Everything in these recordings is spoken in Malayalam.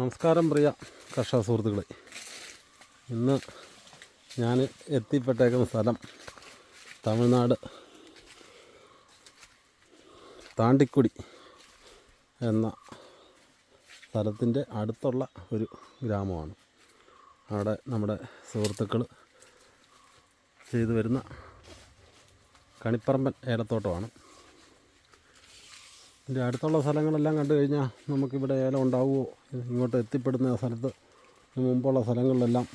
നമസ്കാരം പ്രിയ കർഷക സുഹൃത്തുക്കളെ. ഇന്ന് ഞാൻ എത്തിപ്പെട്ടേക്കുന്ന സ്ഥലം തമിഴ്നാട് താണ്ടിക്കുടി എന്ന സ്ഥലത്തിന്റെ അടുത്തുള്ള ഒരു ഗ്രാമമാണ്. അവിടെ നമ്മുടെ സുഹൃത്തുക്കൾ ചെയ്തു വരുന്ന കണിപ്പറമ്പൻ ഏലത്തോട്ടമാണ്. ഇതിന്റെ അടുത്തുള്ള സ്ഥലങ്ങളെല്ലാം കണ്ടു കഴിഞ്ഞാൽ നമുക്കിവിടെ ഏലം ഉണ്ടാവുമോ? ഇങ്ങോട്ട് എത്തിപ്പെടുന്ന സ്ഥലത്ത്. മുമ്പുള്ള സ്ഥലങ്ങളിലെല്ലാം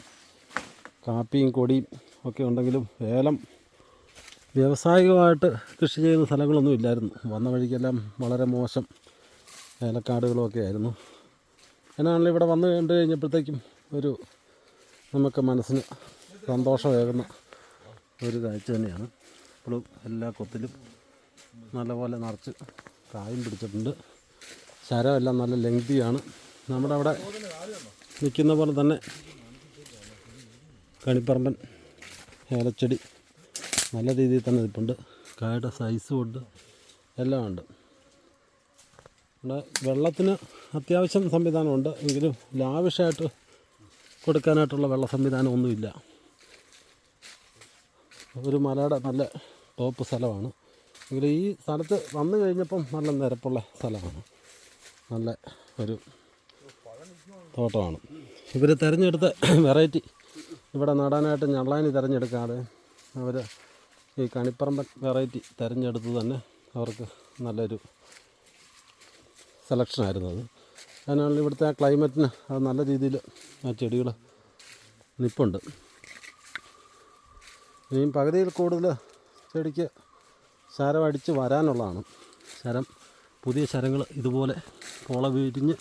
കാപ്പിയും കൊടിയും ഒക്കെ ഉണ്ടെങ്കിലും ഏലം വ്യാവസായികമായിട്ട് കൃഷി ചെയ്യുന്ന സ്ഥലങ്ങളൊന്നും ഇല്ലായിരുന്നു. വന്ന വഴിക്കെല്ലാം വളരെ മോശം ഏലക്കാടുകളും ഒക്കെ ആയിരുന്നു. എന്നാണല്ലോ ഇവിടെ വന്നു കണ്ടു കഴിഞ്ഞപ്പോഴത്തേക്കും ഒരു നമുക്ക് മനസ്സിന് സന്തോഷമേകുന്ന ഒരു കാഴ്ച തന്നെയാണ്. ഇപ്പോഴും എല്ലാ കൊത്തിലും നല്ലപോലെ നിറച്ച് കായും പിടിച്ചിട്ടുണ്ട്. ശരമെല്ലാം നല്ല ലെങ്തിയാണ്. നമ്മുടെ അവിടെ നിൽക്കുന്ന പോലെ തന്നെ കണിപ്പറമ്പൻ ഏലച്ചെടി നല്ല രീതിയിൽ തന്നെ നിൽപ്പുണ്ട്. കായുടെ സൈസും ഉണ്ട്. എല്ലാം ഉണ്ട്. ഇവിടെ വെള്ളത്തിന് അത്യാവശ്യം സംവിധാനമുണ്ട്. എങ്കിലും ലാവിഷായിട്ട് കൊടുക്കാനായിട്ടുള്ള വെള്ള സംവിധാനം ഒന്നുമില്ല ഒരു മലയുടെ നല്ല ടോപ്പ് സ്ഥലമാണ്. എങ്കിലും ഈ സ്ഥലത്ത് വന്നു കഴിഞ്ഞപ്പം നല്ല നിരപ്പുള്ള സ്ഥലമാണ്. നല്ല ഒരു തോട്ടമാണ്. ഇവർ തിരഞ്ഞെടുത്ത വെറൈറ്റി ഇവിടെ നടാനായിട്ട് ഞള്ളാനി തിരഞ്ഞെടുക്കാതെ അവർ ഈ കണിപ്പറമ്പൻ വെറൈറ്റി തിരഞ്ഞെടുത്ത് തന്നെ അവർക്ക് നല്ലൊരു സെലക്ഷനായിരുന്നു അത്. അതിനാണ് ഇവിടുത്തെ ആ ക്ലൈമറ്റിന് അത് നല്ല രീതിയിൽ ആ ചെടികൾ നിപ്പുണ്ട്. ഇനിയും പകുതിയിൽ കൂടുതൽ ചെടിക്ക് ശരം അടിച്ച് വരാനുള്ളതാണ്. ശരം പുതിയ ശരങ്ങൾ ഇതുപോലെ പോള വിരിഞ്ഞ്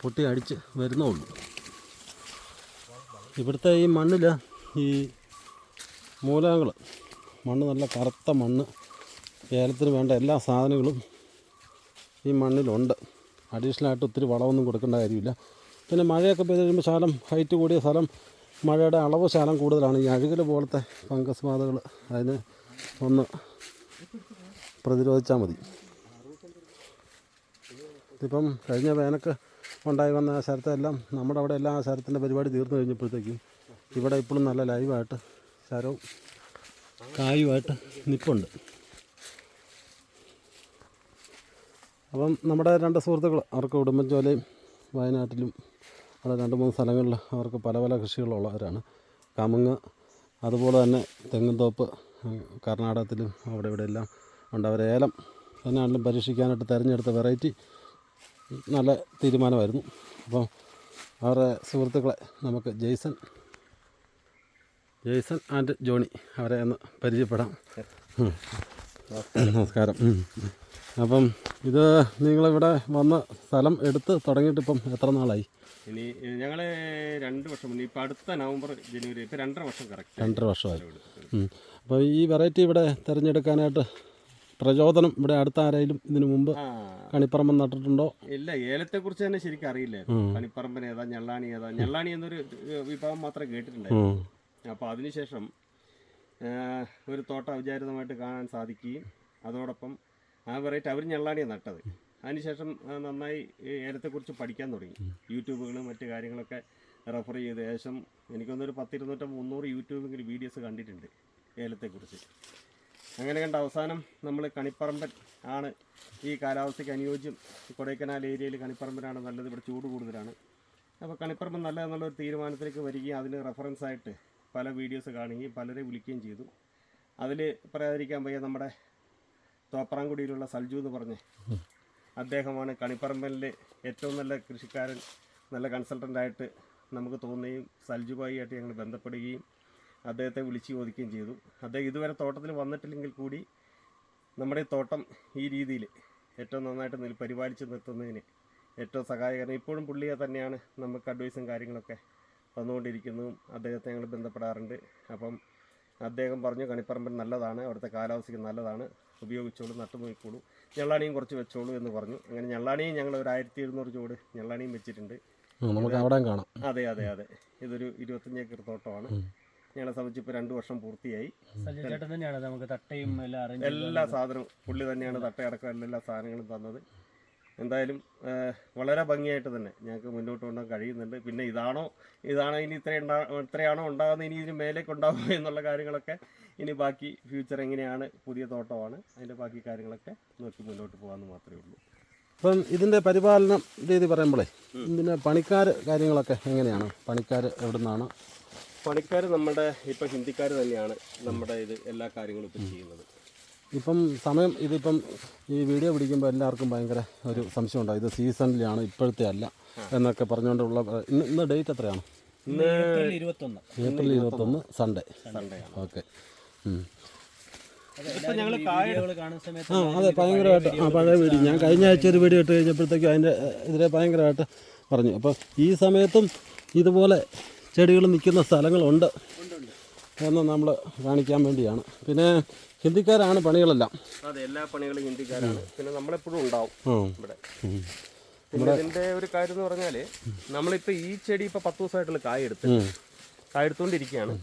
പൊട്ടി അടിച്ച് വരുന്നുള്ളൂ. ഇവിടുത്തെ ഈ മണ്ണിൽ ഈ മൂലകങ്ങൾ മണ്ണ് നല്ല കറുത്ത മണ്ണ് ഏലത്തിന് വേണ്ട എല്ലാ സാധനങ്ങളും ഈ മണ്ണിലുണ്ട്. അഡീഷണലായിട്ട് ഒത്തിരി വളമൊന്നും കൊടുക്കേണ്ട കാര്യമില്ല. പിന്നെ മഴയൊക്കെ പെയ്ത് കഴിയുമ്പോൾ ശാലം ഹൈറ്റ് കൂടിയ സ്ഥലം മഴയുടെ അളവ് ശാലം കൂടുതലാണ്. ഈ അഴുകൽ പോലത്തെ ഫംഗസ് ബാധകൾ അതിന് ഒന്ന് പ്രതിരോധിച്ചാൽ മതി. ഇതിപ്പം കഴിഞ്ഞ വേനക്ക് ഉണ്ടായി വന്ന ആ ശരത്തെല്ലാം നമ്മുടെ അവിടെ എല്ലാം ആ ശരത്തിന്റെ പരിപാടി തീർന്നു കഴിഞ്ഞപ്പോഴത്തേക്കും ഇവിടെ ഇപ്പോഴും നല്ല ലൈവായിട്ട് ശരവും കായുമായിട്ട് നിപ്പുണ്ട്. അപ്പം നമ്മുടെ രണ്ട് സുഹൃത്തുക്കൾ അവർക്ക് ഉടുമ്പൻചോലയും വയനാട്ടിലും അവിടെ രണ്ട് മൂന്ന് സ്ഥലങ്ങളിൽ അവർക്ക് പല പല കൃഷികളുള്ളവരാണ് കമുങ്ങ് അതുപോലെ തന്നെ തെങ്ങുംതോപ്പ് കർണാടകത്തിലും അവിടെ ഇവിടെ എല്ലാം ഉണ്ട് അവരെ ഏലം തന്നെയാണെങ്കിലും പരീക്ഷിക്കാനായിട്ട് തിരഞ്ഞെടുത്ത വെറൈറ്റി നല്ല തീരുമാനമായിരുന്നു അപ്പോൾ അവരുടെ സുഹൃത്തുക്കളെ നമുക്ക് ജെയ്സൺ ജെയ്സൺ ആൻഡ് ജോണി അവരെ ഒന്ന് പരിചയപ്പെടാം. നമസ്കാരം. അപ്പം ഇത് നിങ്ങളിവിടെ വന്ന് സ്ഥലം എടുത്ത് തുടങ്ങിയിട്ട് ഇപ്പം എത്ര നാളായി ഇനി ഞങ്ങൾ രണ്ട് വർഷം മുന്നേ ഇപ്പം അടുത്ത നവംബർ ജനുവരി ഇപ്പം രണ്ടര വർഷം കറക്റ്റ് രണ്ടര വർഷമായി. അപ്പോൾ ഈ വെറൈറ്റി ഇവിടെ തിരഞ്ഞെടുക്കാനായിട്ട് പ്രചോദനം ഇവിടെ അടുത്ത ആരെങ്കിലും ഇതിനു മുമ്പ് കണിപ്പറമ്പ് നട്ടിട്ടുണ്ടോ? ഇല്ല ഏലത്തെ കുറിച്ച് തന്നെ ശരിക്കും അറിയില്ല. കണിപ്പറമ്പൻ ഏതാ ഞള്ളാണി ഏതാ? ഞള്ളാണി എന്നൊരു വിഭാഗം മാത്രമേ കേട്ടിട്ടുണ്ടായിരുന്നു. അപ്പോൾ അതിനുശേഷം ഒരു തോട്ടം അവിചാരിതമായിട്ട് കാണാൻ സാധിക്കുകയും അതോടൊപ്പം ആ വെറൈറ്റി അവർ ഞള്ളാണിയാണ് നട്ടത്. അതിനുശേഷം നന്നായി ഏലത്തെക്കുറിച്ച് പഠിക്കാൻ തുടങ്ങി. യൂട്യൂബുകളും മറ്റു കാര്യങ്ങളൊക്കെ റെഫർ ചെയ്ത് ഏകദേശം എനിക്കൊന്നൊരു പത്തിരുന്നൂറ്റം മുന്നൂറ് യൂട്യൂബിൽ വീഡിയോസ് കണ്ടിട്ടുണ്ട് ഏലത്തെക്കുറിച്ച്. അങ്ങനെ കണ്ട അവസാനം നമ്മൾ കണിപ്പറമ്പൻ ആണ് ഈ കാലാവസ്ഥയ്ക്ക് അനുയോജ്യം. കൊടൈക്കനാൽ ഏരിയയിൽ കണിപ്പറമ്പനാണ് നല്ലത് ഇവിടെ ചൂട് കൂടുതലാണ്. അപ്പോൾ കണിപ്പറമ്പൻ നല്ലതെന്നുള്ളൊരു തീരുമാനത്തിലേക്ക് വരികയും അതിന് റെഫറൻസ് ആയിട്ട് പല വീഡിയോസ് കാണുകയും പലരെ വിളിക്കുകയും ചെയ്തു. അതിൽ പറയാതിരിക്കാൻ വയ്യ നമ്മുടെ തോപ്രാംകുടിയിലുള്ള സൽജു എന്ന് പറഞ്ഞ് അദ്ദേഹമാണ് കണിപ്പറമ്പനിലെ ഏറ്റവും നല്ല കൃഷിക്കാരൻ നല്ല കൺസൾട്ടന്റായിട്ട് നമുക്ക് തോന്നുകയും സൽജുബായിയായിട്ട് ഞങ്ങൾ ബന്ധപ്പെടുകയും അദ്ദേഹത്തെ വിളിച്ചു ചോദിക്കുകയും ചെയ്തു. അദ്ദേഹം ഇതുവരെ തോട്ടത്തിൽ വന്നിട്ടില്ലെങ്കിൽ കൂടി നമ്മുടെ തോട്ടം ഈ രീതിയിൽ ഏറ്റവും നന്നായിട്ട് നിൽ പരിപാലിച്ച് നിർത്തുന്നതിന് ഏറ്റവും സഹായകരം. ഇപ്പോഴും പുള്ളിയെ തന്നെയാണ് നമുക്ക് അഡ്വൈസും കാര്യങ്ങളൊക്കെ തന്നുകൊണ്ടിരിക്കുന്നതും അദ്ദേഹത്തെ ഞങ്ങൾ ബന്ധപ്പെടാറുണ്ട്. അപ്പം അദ്ദേഹം പറഞ്ഞു കണിപ്പറമ്പൻ നല്ലതാണ് അവിടുത്തെ കാലാവസ്ഥയ്ക്ക് നല്ലതാണ്. ഉപയോഗിച്ചോളൂ നട്ടു നോക്കിക്കോളൂ ഞള്ളാണിയും കുറച്ച് വെച്ചോളൂ എന്ന് പറഞ്ഞു. അങ്ങനെ ഞള്ളാണിയും ഞങ്ങൾ ഒരു ആയിരത്തി എഴുന്നൂറ് ചൂട് ഞള്ളാണിയും വെച്ചിട്ടുണ്ട്. നമുക്ക് അവിടെ കാണാം. അതെ അതെ അതെ. ഇതൊരു ഇരുപത്തഞ്ച് ഏക്കർ തോട്ടമാണ്. ഞങ്ങളെ സംബന്ധിച്ച് ഇപ്പോൾ രണ്ട് വർഷം പൂർത്തിയായി. ചേട്ടൻ തന്നെയാണ് നമുക്ക് തട്ടയും എല്ലാം അറേഞ്ച് എല്ലാ സാധനവും പുള്ളി തന്നെയാണ് തട്ടയടക്കം എല്ലാ സാധനങ്ങളും തന്നത്. എന്തായാലും വളരെ ഭംഗിയായിട്ട് തന്നെ ഞങ്ങൾക്ക് മുന്നോട്ട് കൊണ്ടുപോകാൻ കഴിയുന്നുണ്ട്. പിന്നെ ഇതാണോ ഇതാണോ ഇനി ഇത്ര ഉണ്ടാ ഇത്രയാണോ ഉണ്ടാകുന്നത് ഇനി ഇതിന് മേലേക്ക് ഉണ്ടാകുമോ എന്നുള്ള കാര്യങ്ങളൊക്കെ ഇനി ബാക്കി ഫ്യൂച്ചർ എങ്ങനെയാണ് പുതിയ തോട്ടമാണ് അതിന്റെ ബാക്കി കാര്യങ്ങളൊക്കെ നോക്കി മുന്നോട്ട് പോകാമെന്ന് മാത്രമേ ഉള്ളൂ. അപ്പം ഇതിന്റെ പരിപാലനം രീതി പറയുമ്പോഴേ ഇതിന്റെ പണിക്കാർ കാര്യങ്ങളൊക്കെ എങ്ങനെയാണ്? പണിക്കാർ എവിടെ നിന്നാണ് പണിക്കാർ നമ്മുടെ ഇപ്പം ഹിന്ദിക്കാർ തന്നെയാണ് നമ്മുടെ ഇത് എല്ലാ കാര്യങ്ങളും ഇപ്പം ചെയ്യുന്നത്. ഇപ്പം സമയം ഇതിപ്പം ഈ വീഡിയോ പിടിക്കുമ്പോൾ എല്ലാവർക്കും ഭയങ്കര ഒരു സംശയം ഉണ്ടാകും ഇത് സീസണിലാണ് ഇപ്പോഴത്തെ അല്ല എന്നൊക്കെ പറഞ്ഞുകൊണ്ടുള്ള ഇന്ന് ഇന്ന് ഡേറ്റ് എത്രയാണ്? ഇന്ന് ഏപ്രിൽ ഇരുപത്തൊന്ന്. ഏപ്രിൽ ഇരുപത്തൊന്ന് സൺഡേ. സൺഡേ ആണ് ഓക്കെ ആ അതെ ഭയങ്കരമായിട്ട് ആ പഴയ വീഡിയോ ഞാൻ കഴിഞ്ഞ ആഴ്ച ഒരു വീഡിയോ ഇട്ട് കഴിഞ്ഞപ്പോഴത്തേക്കും അതിന്റെ ഇതിലെ ഭയങ്കരമായിട്ട് പറഞ്ഞു. അപ്പോൾ ഈ സമയത്തും ഇതുപോലെ ചെടികൾ നിൽക്കുന്ന സ്ഥലങ്ങളുണ്ട് എന്ന് നമ്മൾ കാണിക്കാൻ വേണ്ടിയാണ്. പിന്നെ ഹിന്ദിക്കാരാണ് പണികളെല്ലാം. അതെ എല്ലാ പണികളും ഹിന്ദിക്കാരാണ്. പിന്നെ നമ്മളെപ്പോഴും ഉണ്ടാവും ഇവിടെ. പിന്നെ ഇതിന്റെ ഒരു കാര്യം എന്ന് പറഞ്ഞാൽ നമ്മളിപ്പോ ഈ ചെടി ഇപ്പൊ പത്ത് ദിവസമായിട്ടുള്ള കായ എടുത്ത് കായ എടുത്തുകൊണ്ടിരിക്കുകയാണ്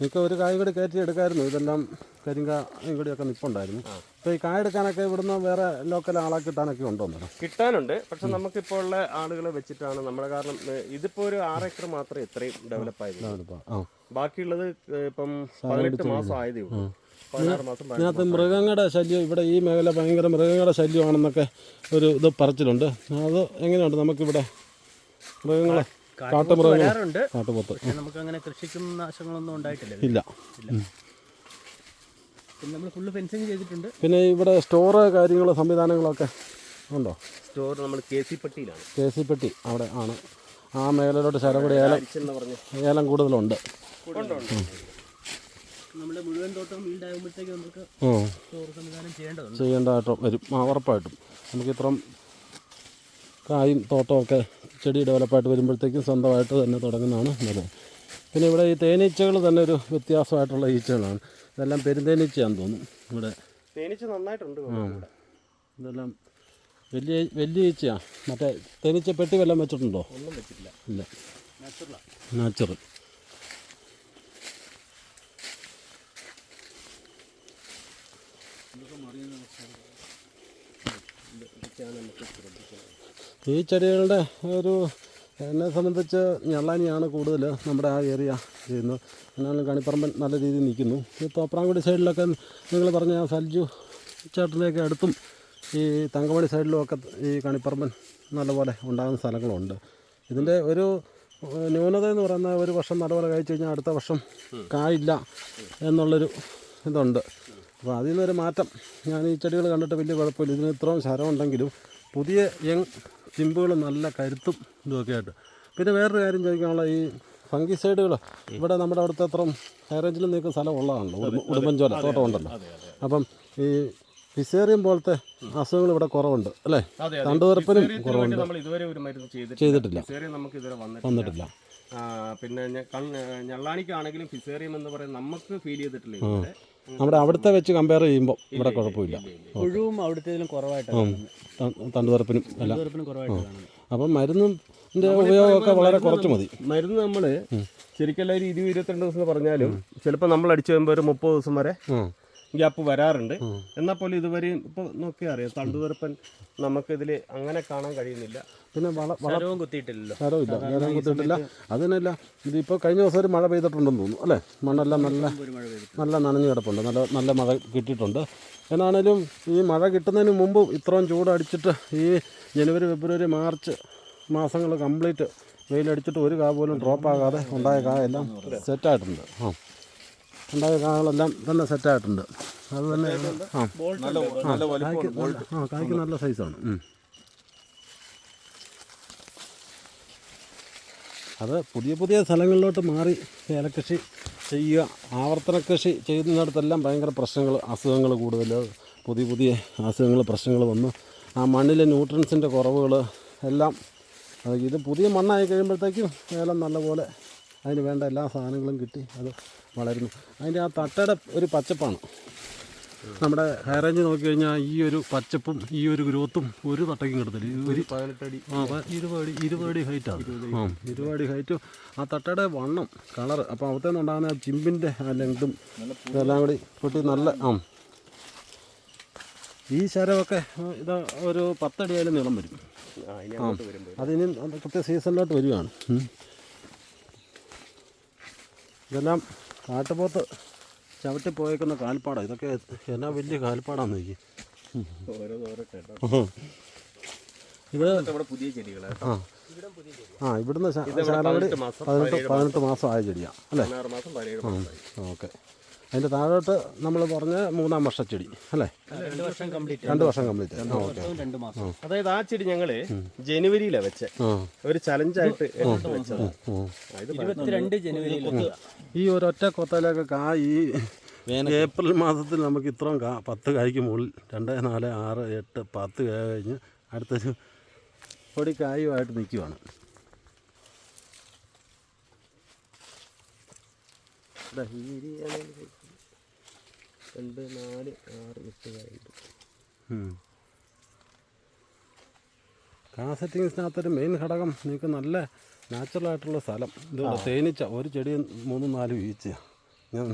എനിക്ക് ഒരു കായ് കൂടി കയറ്റി എടുക്കായിരുന്നു. ഇതെല്ലാം കരിങ്ക കൂടിയൊക്കെ നിപ്പുണ്ടായിരുന്നു. അപ്പോൾ ഈ കായ എടുക്കാനൊക്കെ ഇവിടുന്ന് വേറെ ലോക്കൽ ആളെ കിട്ടാനൊക്കെ ഉണ്ടോ കിട്ടാനുണ്ട്. പക്ഷെ നമുക്കിപ്പോൾ ഉള്ള ആളുകളെ വെച്ചിട്ടാണ് നമ്മുടെ കാരണം ഇതിപ്പോൾ ഇതിപ്പോ ഒരു ആറ് ഏക്കർ മാത്രമേ ഇത്രയും ഡെവലപ്പ് ആയിരുന്നു ബാക്കിയുള്ളത് ഇപ്പം പതിനെട്ട് മാസം ആയതേ ഉള്ളൂ. ഇതിനകത്ത് മൃഗങ്ങളുടെ ശല്യം ഇവിടെ ഈ മേഖല ഭയങ്കര മൃഗങ്ങളുടെ ശല്യമാണെന്നൊക്കെ ഒരു ഇത് പറച്ചിലുണ്ട് അത് എങ്ങനെയുണ്ട്? നമുക്കിവിടെ മൃഗങ്ങളെ കാട്ടുമൃഗങ്ങൾ കാട്ടുപോത്ത് നമുക്ക് അങ്ങനെ കൃഷിക്കും നാശങ്ങളൊന്നും ഉണ്ടായിട്ടില്ല. ഇല്ല. പിന്നെ നമ്മൾ ഫുള്ള് ഫെൻസിങ് ചെയ്തിട്ടുണ്ട്. പിന്നെ ഇവിടെ സ്റ്റോർ കാര്യങ്ങൾ സംവിധാനങ്ങളൊക്കെ ഉണ്ടോ? സ്റ്റോർ നമ്മൾ കെ സി പെട്ടിയിലാണ് കെ സി പെട്ടി അവിടെ ആണ്. ആ മേഖലയിലോട്ട് ശരം കൂടി ഏലം ഏലം കൂടുതലുണ്ട്. നമ്മുടെ മുഴുവൻ തോട്ടം വീണ്ടാകുമ്പോഴത്തേക്ക് നമുക്ക്. സ്റ്റോർ സംവിധാനം ചെയ്യേണ്ടതുണ്ട്. ചെയ്യേണ്ടതായിട്ടും വരും. ആ ഉറപ്പായിട്ടും. നമുക്ക് ഇത്രയും കായും തോട്ടമൊക്കെ ചെടി ഡെവലപ്പായിട്ട് വരുമ്പോഴത്തേക്കും സ്വന്തമായിട്ട് തന്നെ തുടങ്ങുന്നതാണ് നല്ലത്. പിന്നെ ഇവിടെ ഈ തേനീച്ചകൾ തന്നെ ഒരു വ്യത്യാസമായിട്ടുള്ള ഈച്ചകളാണ്. ഇതെല്ലാം പെരുന്തേനീച്ചയാണെന്ന് തോന്നുന്നു ഇവിടെ. തേനീച്ച നന്നായിട്ടുണ്ട്. ഇതെല്ലാം വലിയ വലിയ ഈച്ചയാണ് മറ്റേ തേനീച്ച പെട്ടി വല്ലതും വെച്ചിട്ടുണ്ടോ? ഒന്നും വെച്ചിട്ടില്ല. ഇല്ല. നാച്ചുറൽ ഈ ചെടികളുടെ ഒരു എന്നെ സംബന്ധിച്ച് ഞള്ളാനിയാണ് കൂടുതൽ നമ്മുടെ ആ ഏരിയ ചെയ്യുന്നത്. എന്നാലും കണിപ്പറമ്പൻ നല്ല രീതിയിൽ നിൽക്കുന്നു. ഈ തോപ്രാങ്കുടി സൈഡിലൊക്കെ നിങ്ങൾ പറഞ്ഞ സൽജു ചേട്ടന്റെയൊക്കെ അടുത്തും ഈ തങ്കമണി സൈഡിലും ഒക്കെ ഈ കണിപ്പറമ്പൻ നല്ലപോലെ ഉണ്ടാകുന്ന സ്ഥലങ്ങളുണ്ട്. ഇതിന്റെ ഒരു ന്യൂനത എന്ന് പറയുന്ന ഒരു വർഷം നല്ലപോലെ കഴിച്ചു കഴിഞ്ഞാൽ അടുത്ത വർഷം കായില്ല എന്നുള്ളൊരു ഇതുണ്ട്. അപ്പോൾ അതിൽ നിന്നൊരു മാറ്റം ഞാൻ ഈ ചെടികൾ കണ്ടിട്ട് വലിയ കുഴപ്പമില്ല. ഇതിന് ഇത്രയും ശരമുണ്ടെങ്കിലും പുതിയ യങ് ചിമ്പുകൾ നല്ല കരുത്തും ഇതുമൊക്കെ ആയിട്ട്. പിന്നെ വേറൊരു കാര്യം ചോദിക്കാനുള്ള ഈ ഫംഗിസൈഡുകൾ ഇവിടെ നമ്മുടെ അവിടുത്തെ അത്രയും ഹൈറേഞ്ചിൽ നിൽക്കുന്ന സ്ഥലം ഉള്ളതാണല്ലോ ഉടുമ്പൻചോല തോട്ടം ഉണ്ടല്ലോ. അപ്പം ഈ ഫിസേറിയം പോലത്തെ അസുഖങ്ങൾ ഇവിടെ കുറവുണ്ട് അല്ലേ? തണ്ടുവരപ്പനും കുറവുണ്ട്. ഇതുവരെ ഒരു മരുന്ന് ചെയ്തിട്ടില്ല. നമുക്ക് ഇതുവരെ വന്നിട്ടില്ല. പിന്നെ ഞള്ളാണിക്കാണെങ്കിലും ഫിസേറിയം എന്ന് പറയുന്നത് നമുക്ക് ഫീൽ ചെയ്തിട്ടില്ല. നമ്മുടെ അവിടുത്തെ വെച്ച് കമ്പയർ ചെയ്യുമ്പോൾ ഇവിടെ കുഴപ്പമില്ല. പുഴുവും അവിടുത്തേതിലും കുറവായിട്ടാണ് തണ്ടുതുറപ്പിനും എല്ലാം അപ്പം മരുന്നിന്റെ ഉപയോഗമൊക്കെ വളരെ കുറച്ച് മതി. മരുന്ന് നമ്മൾ ശരിക്കും എല്ലാവരും ഇരുപത് ഇരുപത്തിരണ്ട് ദിവസം പറഞ്ഞാലും ചിലപ്പോൾ നമ്മൾ അടിച്ചു വരുമ്പോൾ ഒരു മുപ്പത് ദിവസം വരെ. ഗ്യാപ്പ് വരാറുണ്ട്. എന്നാൽ പോലും ഇതുവരെയും ഇപ്പോൾ നോക്കിയാൽ അറിയാം? തണ്ടുതുറപ്പൻ നമുക്കിതിൽ അങ്ങനെ കാണാൻ കഴിയുന്നില്ല. പിന്നെ വള വള ശരവും കുത്തിയിട്ടില്ലല്ലോ. സാരമില്ല നേരം കുത്തിയിട്ടില്ല. അതിനല്ല ഇതിപ്പോൾ കഴിഞ്ഞ ദിവസം ഒരു മഴ പെയ്തിട്ടുണ്ടെന്ന് തോന്നുന്നു അല്ലേ? മണ്ണെല്ലാം നല്ല നല്ല നനഞ്ഞു കിടപ്പുണ്ട്. നല്ല നല്ല മഴ കിട്ടിയിട്ടുണ്ട്. എന്നാണേലും ഈ മഴ കിട്ടുന്നതിന് മുമ്പ് ഇത്രയും ചൂടടിച്ചിട്ട് ഈ ജനുവരി ഫെബ്രുവരി മാർച്ച് മാസങ്ങൾ കംപ്ലീറ്റ് വെയിലടിച്ചിട്ട് ഒരു കാ പോലും ഡ്രോപ്പ് ആകാതെ ഉണ്ടായ കാ എല്ലാം സെറ്റായിട്ടുണ്ട് ആ. ഉണ്ടായ കാകളെല്ലാം തന്നെ സെറ്റായിട്ടുണ്ട് അത് തന്നെ ആ. കായ്ക്ക് നല്ല സൈസാണ് അത് പുതിയ പുതിയ സ്ഥലങ്ങളിലോട്ട് മാറി ഏലക്കൃഷി ചെയ്യുക ആവർത്തന കൃഷി ചെയ്യുന്നിടത്തെല്ലാം ഭയങ്കര പ്രശ്നങ്ങൾ അസുഖങ്ങൾ കൂടുതൽ. പുതിയ പുതിയ അസുഖങ്ങൾ പ്രശ്നങ്ങൾ വന്നു. ആ മണ്ണിലെ ന്യൂട്രൻസിന്റെ കുറവുകൾ എല്ലാം ഇത് പുതിയ മണ്ണായി കഴിയുമ്പോഴത്തേക്കും ഏലം നല്ലപോലെ അതിന് വേണ്ട എല്ലാ സാധനങ്ങളും കിട്ടി. അത് വളരുന്നു. അതിന്റെ ആ തട്ടയുടെ ഒരു പച്ചപ്പാണ്. നമ്മുടെ ഹൈറേഞ്ച് നോക്കി കഴിഞ്ഞാൽ ഈ ഒരു പച്ചപ്പും ഈ ഒരു ഗ്രോത്തും ഒരു തട്ടയ്ക്കും കിടത്തില്ല ഒരു പതിനെട്ടടി. ആ ഇരുപടി ഇരുപടി ഹൈറ്റാണ് ആ ഇരുപത് അടി ഹൈറ്റും ആ തട്ടയുടെ വണ്ണം കളർ അപ്പോൾ അവിടുത്തെ നിന്നുണ്ടാകുന്ന ആ ചിമ്പിന്റെ ആ ലെങ്തും എല്ലാം കൂടി കൂട്ടി നല്ല ആ. ഈ ശരമൊക്കെ ഇത് ഒരു പത്തടിയായാലും നീളം വരും. അതിന് അത് കൃത്യ സീസണിലോട്ട് വരികയാണ്. ഇതെല്ലാം കാട്ടുപോത്ത് ചവിട്ടി പോയേക്കുന്ന കാൽപ്പാടാണ് ഇതൊക്കെ എന്നാ വലിയ കാൽപ്പാടാന്ന് നോക്കി ഇവിടെ പുതിയ ചെടികളാണ് ആ. ആ ഇവിടുന്ന് പതിനെട്ട് മാസം പതിനെട്ട് മാസം. ആയ ചെടിയാണ് അല്ലേ? ഓക്കെ. അതിന്റെ താഴോട്ട് നമ്മൾ പറഞ്ഞ മൂന്നാം വർഷ ചെടി അല്ലേ? രണ്ട് വർഷം കംപ്ലീറ്റ് രണ്ട് വർഷം കംപ്ലീറ്റ് ആ ഓക്കെ. രണ്ട് മാസം. അതായത് ആ ചെടി ഞങ്ങൾ ജനുവരിയിലാണ് വെച്ചേ. ഒരു ചലഞ്ചായിട്ട് വെച്ചത്. ഇരുപത്തിരണ്ട് ജനുവരിയിൽ ഈ ഒരൊറ്റ കൊത്തലൊക്കെ കാ ഈ ഏപ്രിൽ മാസത്തിൽ നമുക്ക് ഇത്രയും കാ പത്ത് കായ്ക്ക് മുകളിൽ രണ്ട് നാല് ആറ് എട്ട് പത്ത് കായ കഴിഞ്ഞ് അടുത്തൊരു പൊടി കായുമായിട്ട് നിൽക്കുവാണ്. ദാ ഈ രീതിയാണെങ്കിൽ രണ്ട് നാല് ആറ് എട്ട് കായുണ്ട് കാ സെറ്റിങ്സിനകത്തൊരു മെയിൻ ഘടകം നിങ്ങൾക്ക് നല്ല നാച്ചുറലായിട്ടുള്ള സ്ഥലം. ഇതുപോലെ തേനീച്ച ഒരു ചെടി മൂന്നും നാലും ഈച്ച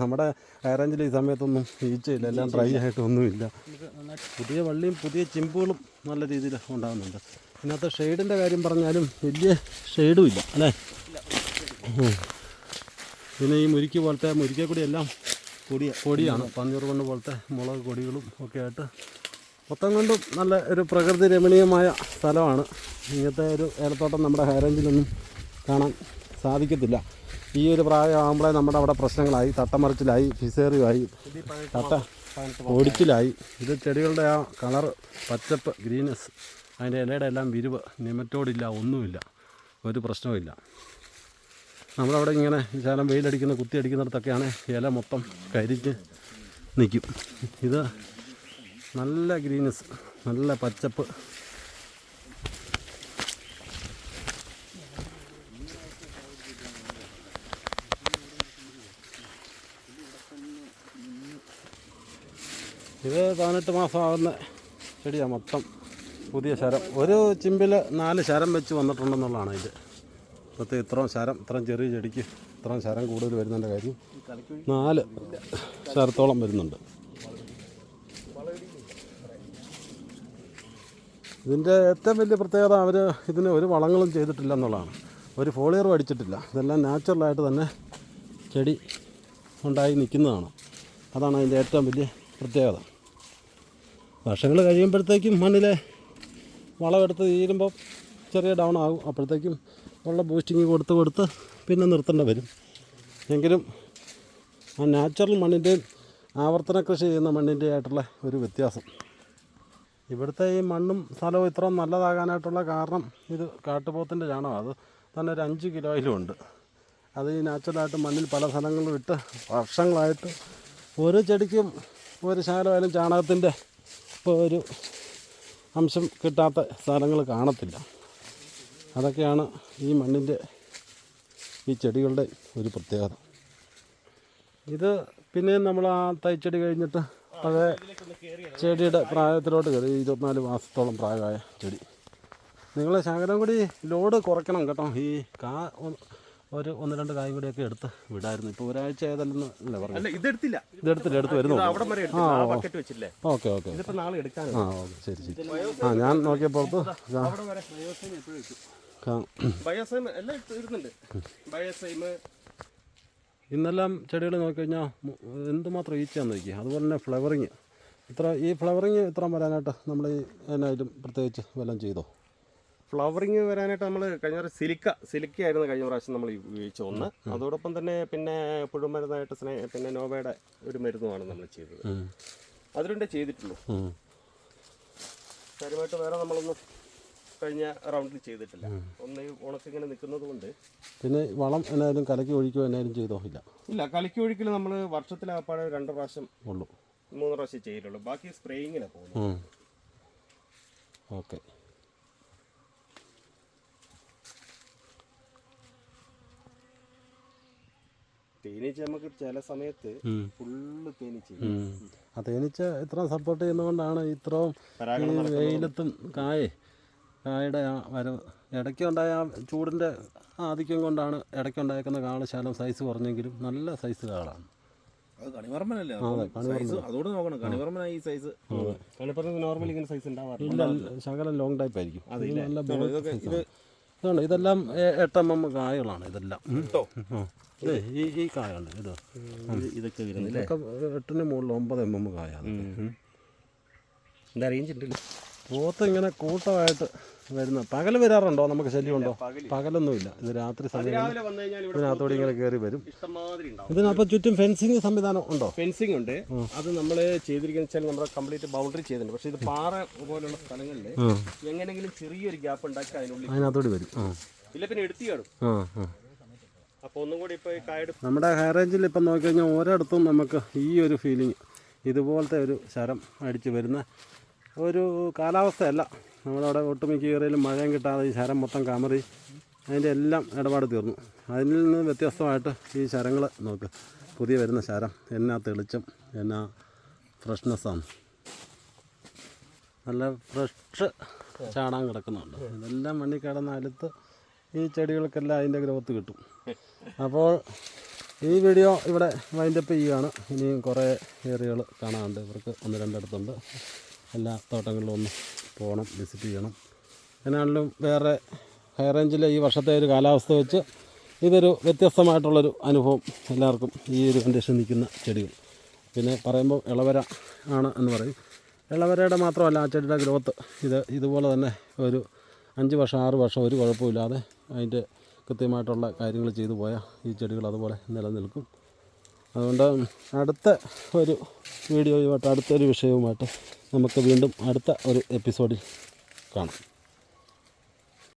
നമ്മുടെ ഹൈറേഞ്ചിൽ ഈ സമയത്തൊന്നും ഈച്ചയില്ല എല്ലാം ഡ്രൈ ആയിട്ടൊന്നുമില്ല പുതിയ വള്ളിയും പുതിയ ചിമ്പുകളും നല്ല രീതിയിൽ ഉണ്ടാകുന്നുണ്ട്. ഇതിനകത്ത് ഷെയ്ഡിന്റെ കാര്യം പറഞ്ഞാലും വലിയ ഷെയ്ഡും ഇല്ല അല്ലേ. പിന്നെ ഈ മുരിക്ക് പോലത്തെ കൂടി എല്ലാം പൊടി പൊടിയാണ്. പന്നീർ കൊണ്ട് പോലത്തെ മുളക് കൊടികളും ഒക്കെ ആയിട്ട് മൊത്തം കൊണ്ടും നല്ല ഒരു പ്രകൃതി രമണീയമായ സ്ഥലമാണ്. ഇങ്ങനത്തെ ഒരു ഏലത്തോട്ടം നമ്മുടെ ഹൈറേഞ്ചിലൊന്നും കാണാൻ സാധിക്കത്തില്ല. ഈ ഒരു പ്രായമാകുമ്പോഴേ നമ്മുടെ അവിടെ പ്രശ്നങ്ങളായി തട്ടമറിച്ചിലായി ഫിസേറിയുമായി തട്ട ഒടിച്ചിലായി ഇത് ചെടികളുടെ ആ കളർ പച്ചപ്പ് ഗ്രീനസ് അതിന്റെ ഇലയുടെ എല്ലാം വിരിവ് നിമറ്റോടില്ല ഒന്നുമില്ല. ഒരു പ്രശ്നവുമില്ല. നമ്മളവിടെ ഇങ്ങനെ ശാലം വെയിലടിക്കുന്ന കുത്തി അടിക്കുന്നിടത്തൊക്കെയാണ് ഇല മൊത്തം കരിഞ്ഞ് നിൽക്കും ഇത് നല്ല ഗ്രീനസ് നല്ല പച്ചപ്പ്. ഇത് പതിനെട്ട് മാസമാകുന്ന ചെടിയാണ് മൊത്തം പുതിയ ശരം. ഒരു ചിമ്പിൽ നാല് ശരം വെച്ച് വന്നിട്ടുണ്ടെന്നുള്ളതാണ് ഇത്. പ്രത്യേക ഇത്രയും ശരം ഇത്രയും ചെറിയ ചെടിക്ക് ഇത്രയും ശരം കൂടുതൽ വരുന്നതിന്റെ കാര്യം നാല് ശരത്തോളം വരുന്നുണ്ട്. ഇതിന്റെ ഏറ്റവും വലിയ പ്രത്യേകത അവർ ഇതിന് ഒരു വളങ്ങളും ചെയ്തിട്ടില്ല എന്നുള്ളതാണ് ഒരു ഫോളിയറും അടിച്ചിട്ടില്ല. ഇതെല്ലാം നാച്ചുറലായിട്ട് തന്നെ ചെടി ഉണ്ടായി നിൽക്കുന്നതാണ്. അതാണ് അതിന്റെ ഏറ്റവും വലിയ പ്രത്യേകത. വർഷങ്ങൾ കഴിയുമ്പോഴത്തേക്കും മണ്ണിലെ വളമെടുത്ത് തീരുമ്പോൾ ചെറിയ ഡൗൺ ആകും. അപ്പോഴത്തേക്കും ഉള്ള ബൂസ്റ്റിങ് കൊടുത്ത് കൊടുത്ത് പിന്നെ നിർത്തേണ്ടി വരും. എങ്കിലും ആ നാച്ചുറൽ മണ്ണിന്റെയും ആവർത്തന കൃഷി ചെയ്യുന്ന മണ്ണിന്റെ ആയിട്ടുള്ള ഒരു വ്യത്യാസം. ഇവിടുത്തെ ഈ മണ്ണും സ്ഥലവും ഇത്രയും നല്ലതാകാനായിട്ടുള്ള കാരണം ഇത് കാട്ടുപോത്തിന്റെ ചാണകം. അത് തന്നെ ഒരു അഞ്ച് കിലോയിലും ഉണ്ട്. അത് ഈ നാച്ചുറലായിട്ട് മണ്ണിൽ പല സ്ഥലങ്ങളിലും ഇട്ട് വർഷങ്ങളായിട്ട് ഒരു ചെടിക്കും ഒരു ശാലമായാലും ചാണകത്തിന്റെ ഇപ്പോൾ ഒരു അംശം കിട്ടാത്ത സ്ഥലങ്ങൾ കാണത്തില്ല. അതൊക്കെയാണ് ഈ മണ്ണിന്റെ ഈ ചെടികളുടെ ഒരു പ്രത്യേകത. ഇത് പിന്നെയും നമ്മൾ ആ തൈച്ചെടി കഴിഞ്ഞിട്ട് പഴയ ചെടിയുടെ പ്രായത്തിലോട്ട് കയറി ഇരുപത്തിനാല് മാസത്തോളം പ്രായമായ ചെടി. നിങ്ങൾ ശകലം കൂടി ലോഡ് കുറയ്ക്കണം കേട്ടോ. ഈ കാ ഒരു ഒന്ന് രണ്ട് കായും കൂടിയൊക്കെ എടുത്ത് വിടായിരുന്നു. ഇപ്പോൾ ഒരാഴ്ച ഏതല്ലെന്ന് അല്ലേ പറഞ്ഞു ഇതെടുത്തില്ല ഇതെടുത്തില്ല എടുത്ത് വരുന്നു ആ ഓക്കെ ഓക്കെ ആ ഓക്കെ ശരി ശരി. ആ ഞാൻ നോക്കിയപ്പോഴത്ത് ഇന്നെല്ലാം ചെടികൾ നോക്കിക്കഴിഞ്ഞാൽ എന്തുമാത്രം ഈച്ചയാന്ന് നോക്കി അതുപോലെ തന്നെ ഫ്ലവറിങ് ഇത്ര ഈ ഫ്ലവറിങ് ഇത്ര വരാനായിട്ട് നമ്മൾ ഈ അതിനായിട്ടും പ്രത്യേകിച്ച് വല്ലതും ചെയ്തോ? ഫ്ലവറിങ് വരാനായിട്ട് നമ്മൾ കഴിഞ്ഞ പ്രാവശ്യം സിലിക്ക സിലിക്ക ആയിരുന്നു കഴിഞ്ഞ പ്രാവശ്യം നമ്മൾ ഉപയോഗിച്ച ഒന്ന്. അതോടൊപ്പം തന്നെ പിന്നെ പുഴുമരുന്നായിട്ട് സ്നേ പിന്നെ നോവയുടെ ഒരു മരുന്നുമാണ് നമ്മൾ ചെയ്തത്. അതിലുണ്ടേ ചെയ്തിട്ടുള്ളൂ. കാര്യമായിട്ട് വേറെ നമ്മളൊന്നും കഴിഞ്ഞ റൗണ്ടിൽ ചെയ്തിട്ടില്ല. ഒന്ന് ഉണക്ക് ഇങ്ങനെ നിൽക്കുന്നത് കൊണ്ട്. പിന്നെ വളം എന്നായാലും കലക്കി ഒഴിക്കുകയോ എന്നായാലും ചെയ്തോ ഇല്ല. ഇല്ല കലക്കി ഒഴിക്കൽ നമ്മൾ വർഷത്തിലാപ്പാടെ രണ്ട് പ്രാവശ്യം ഉള്ളൂ. മൂന്ന് പ്രാവശ്യം ചെയ്തിട്ടുള്ളൂ ബാക്കി സ്പ്രേയിങ്ങിനെ പോകുന്നത്. ഓക്കെ. തേനീച്ച നമുക്ക് ചില സമയത്ത് ഫുള്ള് തേനീച്ച ആ തേനീച്ച ഇത്ര സപ്പോർട്ട് ചെയ്യുന്നതുകൊണ്ടാണ് ഇത്രയും വെയിലത്തും കായേ കായയുടെ ആ വരവ് ഇടയ്ക്കുണ്ടായ ആ ചൂടിന്റെ ആധിക്യം കൊണ്ടാണ് ഇടയ്ക്കുണ്ടായേക്കുന്ന കാളശാലം സൈസ് കുറഞ്ഞെങ്കിലും നല്ല സൈസ് കാളാണ്. അത് കണിവർമ്മനല്ലേ? സൈസ് നോക്കണം. കണിവർമ്മന ഈ സൈസ് കണിപ്പറമ്പ് നോർമലി ഇങ്ങനെ സൈസ് ഉണ്ടാവാറില്ല. ശകലം ലോങ് ടൈപ്പ് ആയിരിക്കും. ഇത് നല്ല ഇതാണ് ഇതെല്ലാം എട്ടം എം എം കായകളാണ് ഇതെല്ലാം. ഈ ഈ കായുണ്ട് ഇത് ഇതൊക്കെ എട്ടിന് മുകളിൽ ഒമ്പത് എം എം കായാണ് ഉം. എന്താ റേഞ്ച് ഉണ്ടല്ലോ? പോത്ത് ഇങ്ങനെ കൂട്ടമായിട്ട് വരുന്ന പകൽ വരാറുണ്ടോ? നമുക്ക് ശല്യമുണ്ടോ? പകലൊന്നുമില്ല. ഇത് രാത്രി സമയം ഇതിനകത്തോടെ ഇങ്ങനെ കയറി വരും. ഇഷ്ടംമാതിരി ഉണ്ടാവും. ഇതിനപ്പം ചുറ്റും ഫെൻസിങ് സംവിധാനം ഉണ്ടോ? ഫെൻസിങ് ഉണ്ട്. അത് നമ്മൾ ചെയ്തിരിക്കുന്ന വെച്ചാൽ നമ്മുടെ കംപ്ലീറ്റ് ബൗണ്ടറി ചെയ്തിട്ടുണ്ട്. പക്ഷേ ഇത് പാറ പോലുള്ള സ്ഥലങ്ങളിൽ എങ്ങനെങ്കിലും എങ്ങനെയെങ്കിലും ചെറിയൊരു ഗ്യാപ്പ് ഉണ്ടാക്കി അതിനുള്ളിൽ അതിനകത്തോടെ വരും. ഇല്ല പിന്നെ എടുത്തു കാണും അപ്പോൾ ഒന്നും കൂടി ഇപ്പോൾ കായട് നമ്മുടെ ഹൈ റേഞ്ചിൽ ഇപ്പം നോക്കിക്കഴിഞ്ഞാൽ ഒരിടത്തും നമുക്ക് ഈ ഒരു ഫീലിംഗ് ഇതുപോലത്തെ ഒരു ശരം അടിച്ചു വരുന്ന ഒരു കാലാവസ്ഥയല്ല. നമ്മളവിടെ ഒട്ടുമിക്ക ഏറിയാലും മഴയും കിട്ടാതെ ഈ ശരം മൊത്തം കമറി. അതിന്റെ എല്ലാം ഇടപാട് തീർന്നു. അതിൽ നിന്ന് വ്യത്യസ്തമായിട്ട് ഈ ശരങ്ങൾ നോക്ക്. പുതിയ വരുന്ന ശരം എന്നാ തെളിച്ചം എന്നാ ഫ്രഷ്നെസ്സാണ്. നല്ല ഫ്രഷ് ചാടാൻ കിടക്കുന്നുണ്ട്. ഇതെല്ലാം മണ്ണി കിടന്ന അലുത്ത് ഈ ചെടികൾക്കെല്ലാം അതിന്റെ ഗ്രോത്ത് കിട്ടും. അപ്പോൾ ഈ വീഡിയോ ഇവിടെ വൈൻഡപ്പ് ചെയ്യുകയാണ്. ഇനിയും കുറേ ഏറിയകൾ കാണാനുണ്ട്. ഇവർക്ക് ഒന്ന് രണ്ടിടത്തുണ്ട് എല്ലാ തോട്ടങ്ങളിലും ഒന്ന് പോകണം വിസിറ്റ് ചെയ്യണം. എന്നാണെങ്കിലും വേറെ ഹൈ റേഞ്ചിലെ ഈ വർഷത്തെ ഒരു കാലാവസ്ഥ വെച്ച് ഇതൊരു വ്യത്യസ്തമായിട്ടുള്ളൊരു അനുഭവം എല്ലാവർക്കും ഈ ഒരു കണ്ടീഷൻ നിൽക്കുന്ന ചെടികൾ. പിന്നെ പറയുമ്പോൾ ഇളവര ആണ് എന്ന് പറയും. ഇളവരയുടെ മാത്രമല്ല ആ ചെടിയുടെ ഗ്രോത്ത് ഇത് ഇതുപോലെ തന്നെ ഒരു അഞ്ച് വർഷം ആറ് വർഷം ഒരു കുഴപ്പമില്ലാതെ അതിന്റെ കൃത്യമായിട്ടുള്ള കാര്യങ്ങൾ ചെയ്തു പോയാൽ ഈ ചെടികൾ അതുപോലെ നിലനിൽക്കും. അതുകൊണ്ട് അടുത്ത ഒരു വീഡിയോയുമായിട്ട് അടുത്തൊരു വിഷയവുമായിട്ട് നമുക്ക് വീണ്ടും അടുത്ത ഒരു എപ്പിസോഡിൽ കാണാം.